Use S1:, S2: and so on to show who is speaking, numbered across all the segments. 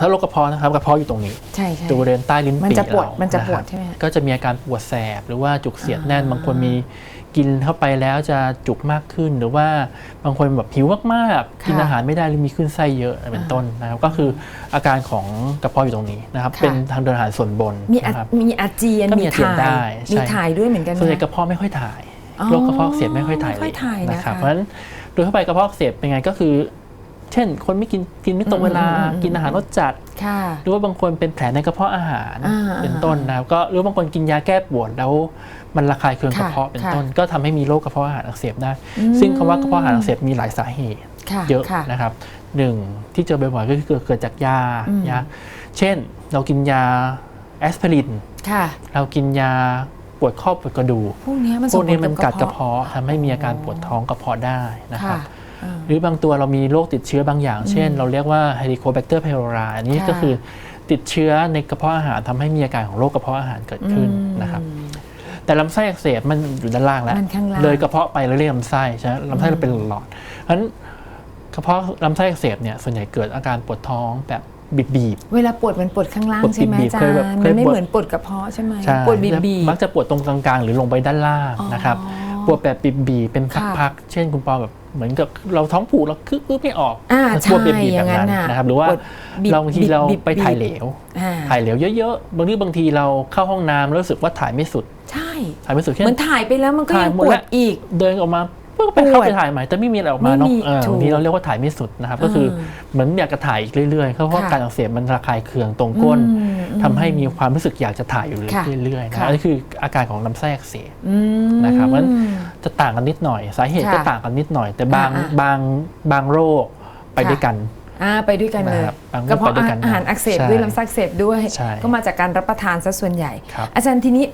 S1: ถ้าโรคกระเพาะนะครับกระเพาะอยู่ตรงนี้
S2: ใช่ใช่
S1: ตัวบริเวณใต้ลิ้น
S2: มัน
S1: ปี่
S2: จะปวด
S1: เรา
S2: มันจะ
S1: ค
S2: ปวด
S1: รับ
S2: ใช่ไหมฮะ
S1: ก็จะมีอาการปวดแสบ หรือว่าจุกเสียดแน่น
S2: อ่า
S1: บางคนมีกินเข้าไปแล้วจะจุกมากขึ้น หรือว่าบางคนแบบหิวมากๆกินอาหารไม่ได้หรือมีขึ้นไส้เยอะเป็นต้นนะครับ ก็คืออาการของกระเพาะอยู่ตรงนี้นะครับ
S2: ค่ะ
S1: เป็นทางเดินอาหารส่วนบน
S2: มีอา
S1: นะครับ
S2: มีอาเจียน
S1: ก็มี
S2: มี
S1: อาเจียน
S2: ถ่าย
S1: ได้
S2: มี
S1: ใช่
S2: ถ่ายด้วยเหมือนกัน
S1: ส่วนใหญ่
S2: นะ
S1: กระเพาะไม่ค่อยถ่าย
S2: อ๋อ
S1: โรคกระเพาะอักเสียบไม่ค่อยถ่าย
S2: ไม่ค่อยถ่ายนะคะ
S1: เพราะฉะนั้นโดยทั่วไปกระเพาะอักเสบเป็นไงก็คือ เช่น คนไม่กินกินไม่ตรงเวลา
S2: อืมอืมอืม
S1: กินอาหารรสจัด
S2: ค่ะ
S1: หรือว่าบางคนเป็นแผลในกระเพาะอาหาร
S2: อ่า
S1: เป็นต้นนะครับก็หรือบางคนกินยาแก้ปวดแล้วมันระคายเคืองก
S2: ค่ะ
S1: ระเพาะเป็น
S2: ค่ะ
S1: ต้น ก็ทำให้มีโรคกระเพาะอาหารอักเสบได้
S2: อืม
S1: ซึ่งคำว่ากระเพาะอาหารอักเสบมีหลายสาเหตุ
S2: ค่ะ
S1: เยอะ
S2: ค่ะ
S1: นะครับหนึ่งที่เจอบ่อยๆก็คือเกิดจากยา
S2: อืม
S1: ยาเช่น เรากินยาแอสไพริน
S2: ค่ะ
S1: เรากินยาปวดข้อปวดกระดูก
S2: พวกเนี้ยมัน
S1: พวกนี้มัน
S2: ส่งผล
S1: กัดกระเพาะทำให้มีอาการปวดท้องกระเพาะได้นะครับ
S2: ค่ะอ่า
S1: หรือบางตัวเรามีโรคติดเชื้อบางอย่าง เช่น เราเรียกว่า Helicobacter pylori อันนี้
S2: ค่ะ
S1: ก็คือติดเชื้อในกระเพาะอาหารทำให้มีอาการของโรคกระเพาะอาหารเกิดขึ้นนะครับ
S2: อืม
S1: แต่ลำไส้อักเสบมันอยู่ด้านล่างแล้ว
S2: มันข้างล่าง
S1: เลยกระเพาะไปแล้วเรียกลำไส้ใช่ไหมลำไส้เราเป็นหลอดเพราะฉะนั้นกระเพาะลำไส้อักเสบเนี่ยส่วนใหญ่เกิดอาการปวดท้องแบบบีบ
S2: เวลาปวดมันปวดข้างล่าง
S1: ปวด
S2: ใช่ไหม
S1: บีบ
S2: อาจา
S1: เค
S2: ร
S1: ยแบบ
S2: ย์
S1: เค
S2: มั
S1: ย
S2: นไม่
S1: ปวด
S2: เหมือนปวดกระเพาะใช่ไหม
S1: ๆใช่
S2: ปวดบีบ
S1: แล้ว
S2: บีบ
S1: มักจะปวดตรงกลางๆ หรือลงไปด้านล่าง
S2: อ๋อ
S1: นะครับ ปวดแบบบีบๆเป็น
S2: ค่ะ
S1: พักๆเช่นคุณปอแบบเหมือนกับเราท้องผูกเราคึกปึ๊บไม่ออก
S2: อ่า
S1: มัน
S2: ใช่
S1: ปวดบีบๆ
S2: อ
S1: แบ
S2: ย่าง
S1: บ
S2: นั้น
S1: นั้น
S2: น่ะ
S1: นะครับหรือว่า
S2: ปวดบี
S1: เราบางทีเรา
S2: บีบ
S1: ไปถ่ายเหล
S2: บีบ
S1: ว
S2: อ่า
S1: ถ่ายเหลวเยอะๆบางทีบางทีเราเข้าห้องน้ำแล้วรู้สึกว่าถ่ายไม่สุด
S2: ใช่
S1: ถ่ายไม่สุด
S2: เห
S1: เช่น
S2: มือนถ่ายไปแล้วมันก็
S1: ถ่าย
S2: ยัง
S1: หม
S2: ป
S1: ด
S2: ว
S1: แล้
S2: ด
S1: ว
S2: อีก
S1: เดินออกมา เพื่อไปเข้า
S2: ปวด
S1: ไปถ่ายใหม่แต่ไม่มีอะไรออกมาเนาะ
S2: ไม่มี
S1: เออ
S2: ถูก
S1: บางทีเราเรียกว่าถ่ายไม่สุดนะครับ ก็คือเหมือนอยากจะถ่ายอีกเรื่อยๆ เพราะว่า
S2: ค่ะ
S1: การอักเสบมันระคายเคืองตรงก้น
S2: อืม
S1: ทำให้มีความรู้สึกอยากจะถ่ายอยู่
S2: ค่ะ
S1: เรื่อยๆนะ
S2: ค่ะ
S1: อันนี้คืออาการของลำไส้อักเสบ
S2: อืม
S1: นะครับเพราะฉะนั้นจะต่างกันนิดหน่อย สาเหตุ
S2: ค่ะ
S1: ก็ต่างกันนิดหน่อย แต่บาง
S2: อ่าๆ
S1: บางบางโรคไป
S2: ค่ะ
S1: ด้วยกัน
S2: อ่าไปด้วยกันเลย
S1: นะครับบางโรค
S2: กระเพาะ
S1: ไปด้วยกัน
S2: อาหารอักเสบ
S1: ใช่
S2: ด้วยลำไส้อักเสบด้วย
S1: ใช่
S2: ก็มาจากการรับประทานซะส่วนใหญ่
S1: ครับ
S2: อาจารย์ทีนี้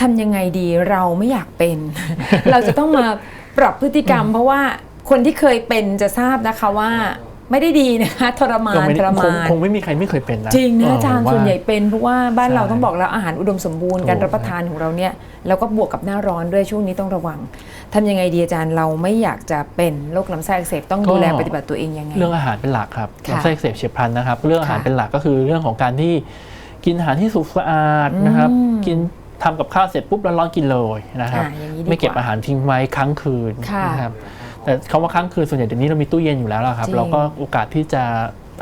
S2: ทำยังไงดีเราไม่อยากเป็น เราจะต้องมา ปรับพฤติกรรม เพราะว่าคนที่เคยเป็นจะทราบนะคะว่าไม่ได้ดีนะคะทรมา
S1: ก็
S2: น
S1: ไม่
S2: ท
S1: ได้
S2: ร
S1: ค
S2: มางน
S1: คงไม่มีใครไม่เคยเป็นนะ
S2: จริงนะ
S1: เอา
S2: จารย์
S1: ผม
S2: ส่วนใหญ่เป็นเพราะว่าบ้านเรา
S1: ใช่
S2: ต้องบอกแล้วอาหารอุดมสมบูรณ์
S1: ถูก
S2: การรับประทานของเราเนี่ยแล้วก็บวกกับหน้าร้อนด้วยช่วงนี้ต้องระวังทำยังไงดีอาจารย์เราไม่อยากจะเป็นโรคลำไส้อักเสบต้องดูแลปฏิบัติตัวเองยังไง
S1: เรื่องอาหารเป็นหลักครับ
S2: ค่ะ
S1: ลำไส้อักเสบเฉียบพลันนะครับ เรื่องอาหาร
S2: ค่ะ
S1: เป็นหลักก็คือเรื่องของการที่กินอาหารที่สุกสะอาดนะครับ
S2: อืม
S1: กิน ทำกับข้าวเสร็จปุ๊บร้อนๆกินเลยนะครับ
S2: อ่าอย่างนี้ดี
S1: ไม่เก็บ
S2: กว่า
S1: อาหารทิ้งไว้ค้างคืน
S2: ค่ะ
S1: นะครับแต่คำว่าค้างคืนส่วนใหญ่เดี๋ยวนี้เรามีตู้เย็นอยู่แล้วล่ะครับ
S2: จริง
S1: เราก็โอกาสที่จะ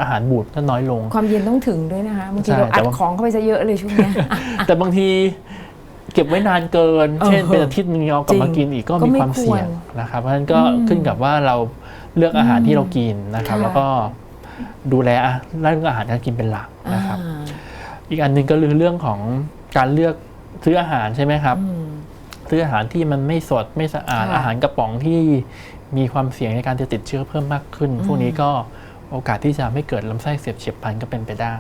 S1: อาหารบูดก็น้อยลง
S2: ความเย็นต้องถึงด้วยนะคะบางที
S1: ใช่
S2: เรา
S1: แต่
S2: อัด
S1: ว่า
S2: ของเข้าไปซะเยอะเลยช่วงเนี้ยอะ
S1: แต่บางทีเก็บไว้นานเกิน
S2: เออ
S1: เช่นเป็นอาทิตย์นึงเอากลับมา
S2: จริง
S1: กินอีกก็
S2: ก็
S1: มี
S2: ไม่
S1: ความเสี่ยง
S2: ควร
S1: นะครับ เพราะฉะนั้นก็
S2: อืม
S1: ขึ้นกับว่าเราเลือกอาหารที่เรากินนะครับ
S2: ค่ะ
S1: แล้วก็ดูแลอะเรื่องอาหารการกินเป็นหลักนะครับ
S2: อ่า
S1: อีกอันหนึ่งก็คือเรื่องของการเลือก ซื้ออาหารใช่ไหมครับ
S2: อืม
S1: ซื้ออาหารที่มันไม่สดไม่สะอาด
S2: ค่ะ
S1: อาหารกระป๋องที่มีความเสี่ยงในการจะติดเชื้อเพิ่มมากขึ้น พวกนี้ก็โอกาสที่จะไม่เกิดลำไส้อักเสียบเฉียบพลันก็เป็นไปได้